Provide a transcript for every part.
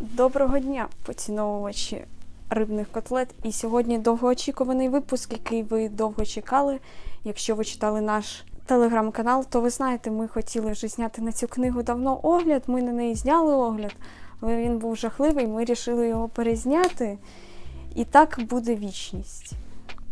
Доброго дня, поціновувачі рибних котлет. І сьогодні довгоочікуваний випуск, який ви довго чекали. Якщо ви читали наш телеграм-канал, то ви знаєте, ми хотіли вже зняти на цю книгу давно огляд. Ми на неї зняли огляд, але він був жахливий. Ми вирішили його перезняти. І так буде вічність.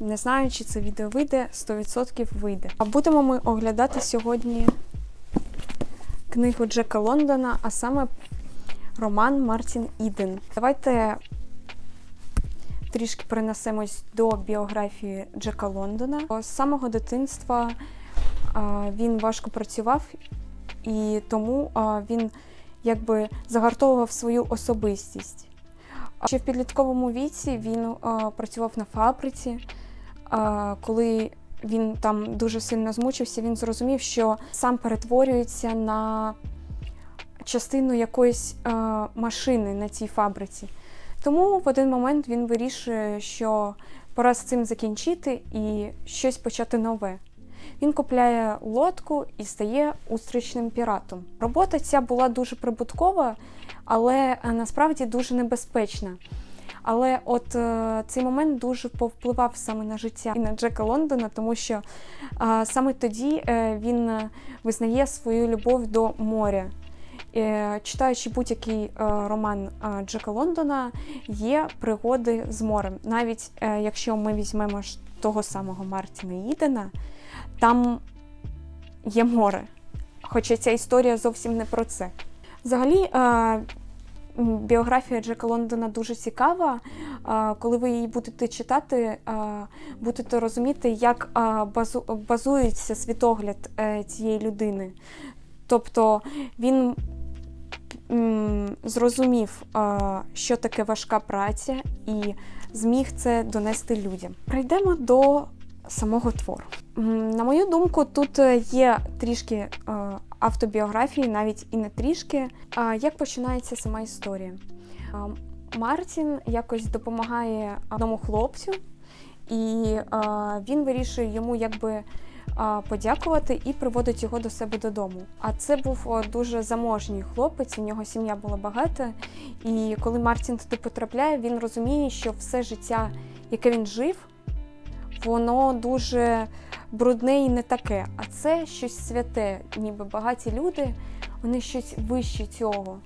Не знаю, чи це відео вийде, 100% вийде. А будемо ми оглядати сьогодні книгу Джека Лондона, а саме роман Мартін Іден. Давайте трішки перенесемось до біографії Джека Лондона. З самого дитинства він важко працював, і тому він якби загартовував свою особистість. Ще в підлітковому віці він працював на фабриці. Коли він там дуже сильно змучився, він зрозумів, що сам перетворюється на частину якоїсь е, машини на цій фабриці. Тому в один момент він вирішує, що пора з цим закінчити і щось почати нове. Він купляє лодку і стає устрічним піратом. Робота ця була дуже прибуткова, але е, насправді дуже небезпечна. Але от е, цей момент дуже повпливав саме на життя і на Джека Лондона, тому що е, саме тоді е, він е, визнає свою любов до моря. Е, Читаючи будь-який е, роман е, Джека Лондона, є пригоди з морем. Навіть якщо ми візьмемо того самого Мартіна Ідена, там є море. Хоча ця історія зовсім не про це. Взагалі, біографія Джека Лондона дуже цікава. Коли ви її будете читати, будете розуміти, як базується світогляд цієї людини. Тобто він зрозумів, що таке важка праця, і зміг це донести людям. Прийдемо до самого твору. На мою думку, тут е, є трішки е, автобіографії, навіть і не трішки. Як починається сама історія? Мартін якось допомагає одному хлопцю, і він вирішує йому якби подякувати і приводить його до себе додому. А це був дуже заможній хлопець, у нього сім'я була багата. І коли Мартін туди потрапляє, він розуміє, що все життя, яке він жив, воно дуже брудне і не таке. А це щось святе, ніби багаті люди, вони щось вище цього.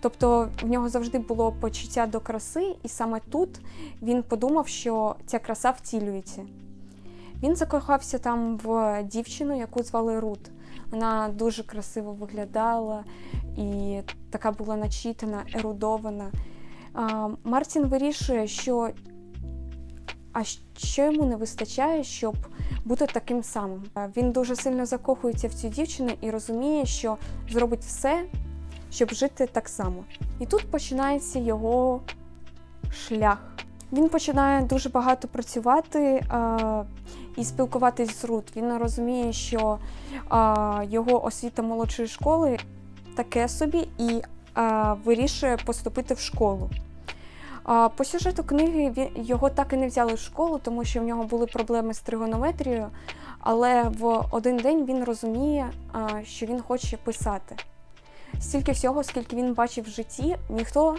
Тобто в нього завжди було почуття до краси, і саме тут він подумав, що ця краса втілюється. Він закохався там в дівчину, яку звали Рут. Вона дуже красиво виглядала і така була начитана, ерудована. Мартін вирішує, що а що йому не вистачає, щоб бути таким самим. Він дуже сильно закохується в цю дівчину і розуміє, що зробить все, щоб жити так само. І тут починається його шлях. Він починає дуже багато працювати а, і спілкуватись з Рут. Він розуміє, що а, його освіта молодшої школи таке собі, і а, вирішує поступити в школу. А, по сюжету книги він, його так і не взяли в школу, тому що в нього були проблеми з тригонометрією, але в один день він розуміє, а, що він хоче писати. Стільки всього, скільки він бачив в житті, ніхто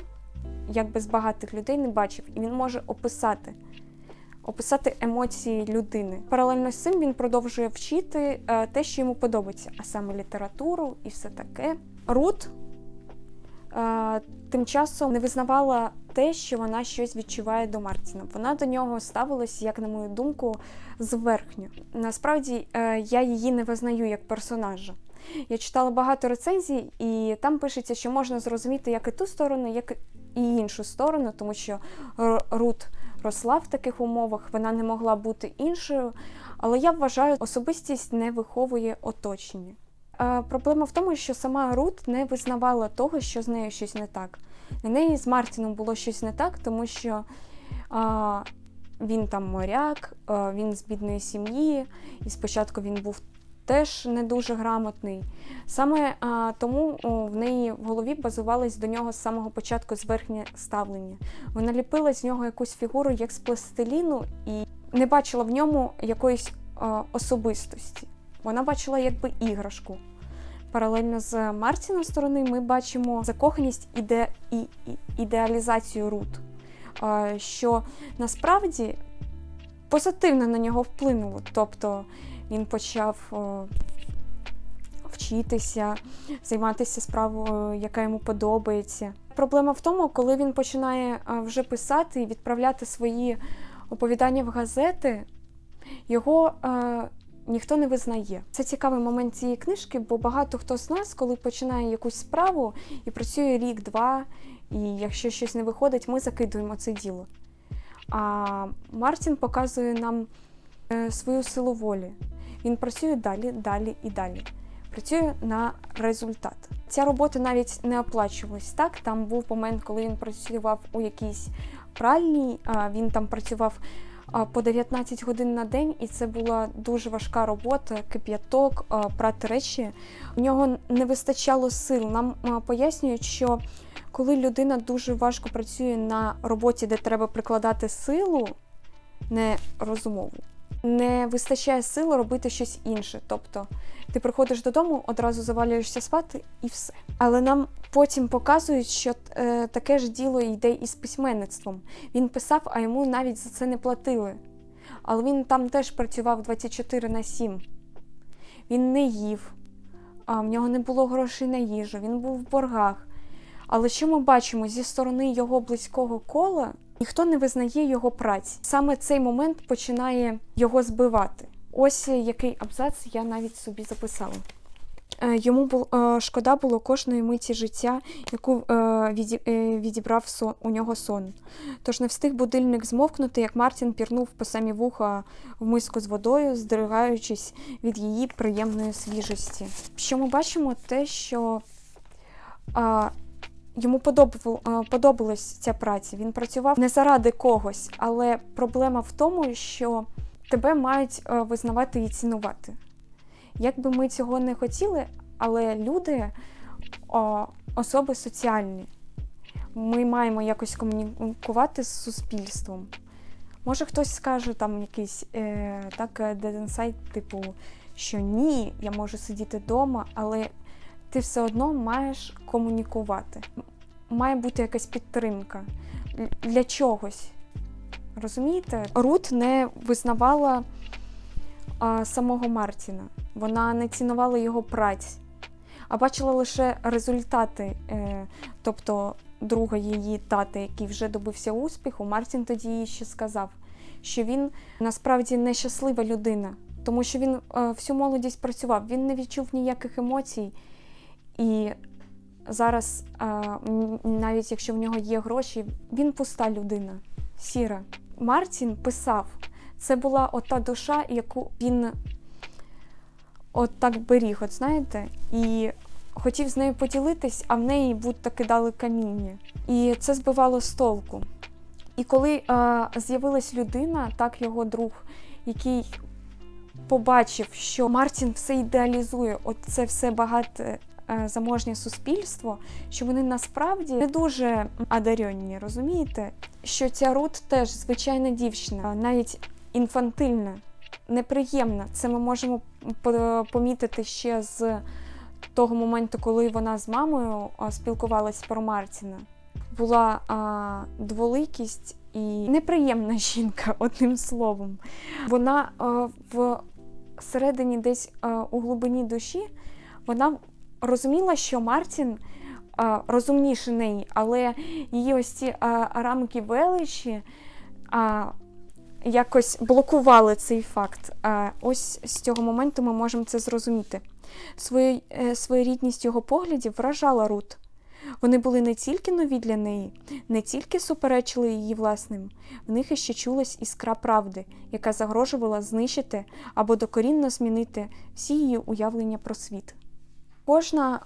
як без багатих людей не бачив, і він може описати, описати емоції людини. Паралельно з цим він продовжує вчити е, те, що йому подобається, а саме літературу і все таке. Рут е, тим часом не визнавала те, що вона щось відчуває до Мартіна. Вона до нього ставилась, як на мою думку, зверхньо. Насправді е, я її не визнаю як персонажа. Я читала багато рецензій, і там пишеться, що можна зрозуміти як і ту сторону, як і іншу сторону, тому що Рут росла в таких умовах, вона не могла бути іншою. Але я вважаю, особистість не виховує оточення. Проблема в тому, що сама Рут не визнавала того, що з нею щось не так. На неї з Мартіном було щось не так, тому що а, він там моряк, а, він з бідної сім'ї, і спочатку він був теж не дуже грамотний. Саме а, тому в неї в голові базувалось до нього з самого початку зверхнє ставлення. Вона ліпила з нього якусь фігуру як з пластиліну і не бачила в ньому якоїсь а, особистості. Вона бачила якби іграшку. Паралельно з Мартіна сторони ми бачимо закоханість іде і, і ідеалізацію Рут, е, що насправді позитивно на нього вплинуло. Тобто він почав вчитися, займатися справою, яка йому подобається. Проблема в тому, коли він починає вже писати і відправляти свої оповідання в газети, його ніхто не визнає. Це цікавий момент цієї книжки, бо багато хто з нас, коли починає якусь справу і працює рік-два, і якщо щось не виходить, ми закидуємо це діло. А Мартін показує нам е, свою силу волі. Він працює далі, далі і далі. Працює на результат. Ця робота навіть не оплачувалась. Так, там був момент, коли він працював у якійсь пральній, він там працював по 19 годин на день, і це була дуже важка робота, кип'яток, прати речі. У нього не вистачало сил. Нам пояснюють, що коли людина дуже важко працює на роботі, де треба прикладати силу, не розумову, не вистачає сил робити щось інше. Тобто ти приходиш додому, одразу завалюєшся спати і все. Але нам потім показують, що е, таке ж діло йде із письменництвом. Він писав, а йому навіть за це не платили. Але він там теж працював 24 на 7. Він не їв, а в нього не було грошей на їжу, він був в боргах. Але що ми бачимо зі сторони його близького кола, ніхто не визнає його праці. Саме цей момент починає його збивати. Ось який абзац я навіть собі записала. Е, Йому бул, е, шкода було кожної миті життя, яку е, віді, відібрав у нього сон. Тож не встиг будильник змовкнути, як Мартін пірнув по самі вуха в миску з водою, здригаючись від її приємної свіжості. Що ми бачимо, те, що йому подобав, подобалась ця праця. Він працював не заради когось, але проблема в тому, що тебе мають е, визнавати і цінувати. Як би ми цього не хотіли, але люди особи соціальні. Ми маємо якось комунікувати з суспільством. Може, хтось скаже там якийсь е, так, е, inside, типу, що ні, я можу сидіти вдома, але ти все одно маєш комунікувати. Має бути якась підтримка для чогось. Розумієте? Рут не визнавала а, самого Мартіна. Вона не цінувала його праць, а бачила лише результати, е, тобто друга її тати, який вже добився успіху. Мартін тоді їй ще сказав, що він насправді нещаслива людина, тому що він е, всю молодість працював, він не відчув ніяких емоцій. І зараз, навіть якщо в нього є гроші, він пуста людина, сіра. Мартін писав, це була ота душа, яку він от так беріг, от знаєте, і хотів з нею поділитись, а в неї будь-то кидали каміння. І це збивало з толку. І коли е, з'явилась людина, так його друг, який побачив, що Мартін все ідеалізує, от це все багате заможнє суспільство, що вони насправді не дуже одаренні, розумієте? Що ця Рут теж звичайна дівчина, навіть інфантильна, неприємна. Це ми можемо помітити ще з того моменту, коли вона з мамою а, спілкувалась про Мартіна. Була а, дволикість і неприємна жінка, одним словом. Вона а, в середині, десь а, у глибині душі, вона розуміла, що Мартін а, розумніше неї, але її ось ці рамки величі якось блокували цей факт. Ось з цього моменту ми можемо це зрозуміти. Свою, е, своєрідність його поглядів вражала Рут. Вони були не тільки нові для неї, не тільки суперечили її власним, в них іще чулась іскра правди, яка загрожувала знищити або докорінно змінити всі її уявлення про світ. Кожна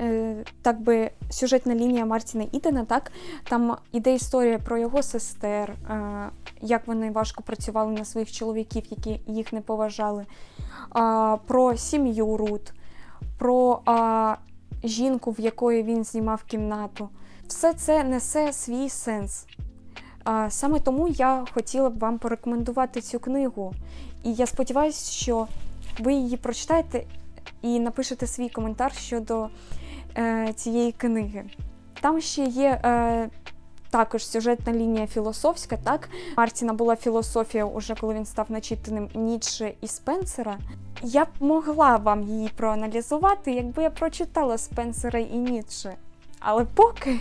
е, так би сюжетна лінія Мартіна Ідена, так там іде історія про його сестер, е, як вони важко працювали на своїх чоловіків, які їх не поважали, про сім'ю Рут, про жінку, в якої він знімав кімнату. Все це несе свій сенс. Саме тому я хотіла б вам порекомендувати цю книгу. І я сподіваюся, що ви її прочитаєте і напишете свій коментар щодо е, цієї книги. Там ще є е, також сюжетна лінія філософська. Так, Мартіна була філософія, уже коли він став начитаним Ніцше і Спенсера. Я б могла вам її проаналізувати, якби я прочитала Спенсера і Ніцше. Але поки,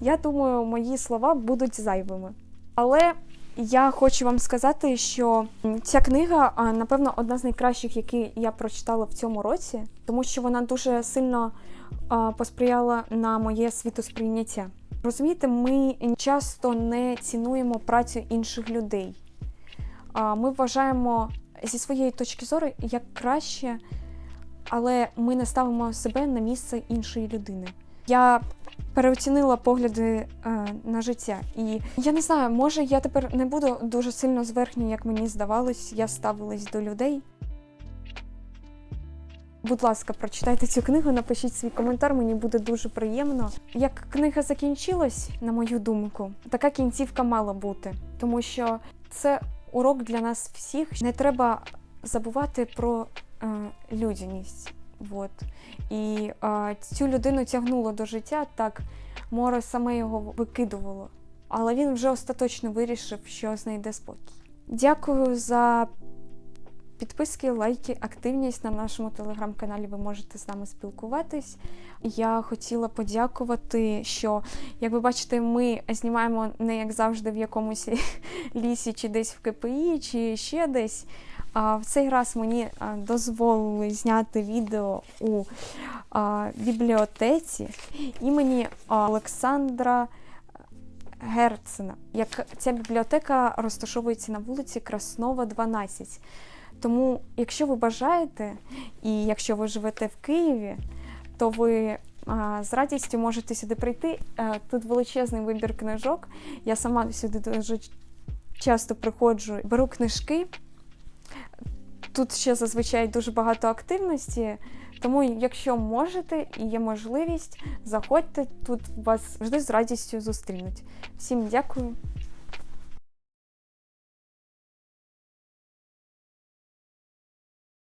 я думаю, мої слова будуть зайвими. Але я хочу вам сказати, що ця книга, напевно, одна з найкращих, які я прочитала в цьому році, тому що вона дуже сильно посприяла на моє світосприйняття. Розумієте, ми часто не цінуємо працю інших людей. Ми вважаємо зі своєї точки зору як краще, але ми не ставимо себе на місце іншої людини. Я переоцінила погляди е, на життя. І я не знаю, може я тепер не буду дуже сильно зверхньо, як мені здавалось, я ставилась до людей. Будь ласка, прочитайте цю книгу, напишіть свій коментар, мені буде дуже приємно. Як книга закінчилась, на мою думку, така кінцівка мала бути, тому що це урок для нас всіх. Не треба забувати про е, людяність. Вот. І е, цю людину тягнуло до життя, так море саме його викидувало. Але він вже остаточно вирішив, що знайде спокій. Дякую за підписки, лайки, активність на нашому телеграм-каналі. Ви можете з нами спілкуватись. Я хотіла подякувати, що, як ви бачите, ми знімаємо не як завжди в якомусь лісі, чи десь в КПІ, чи ще десь. А в цей раз мені дозволили зняти відео у бібліотеці імені Олександра Герцена. Як ця бібліотека розташовується на вулиці Краснова, 12. Тому, якщо ви бажаєте, і якщо ви живете в Києві, то ви з радістю можете сюди прийти. Е, Тут величезний вибір книжок. Я сама сюди дуже часто приходжу, беру книжки. Тут ще зазвичай дуже багато активності, тому якщо можете і є можливість, заходьте тут вас завжди з радістю зустрінуть. Всім дякую,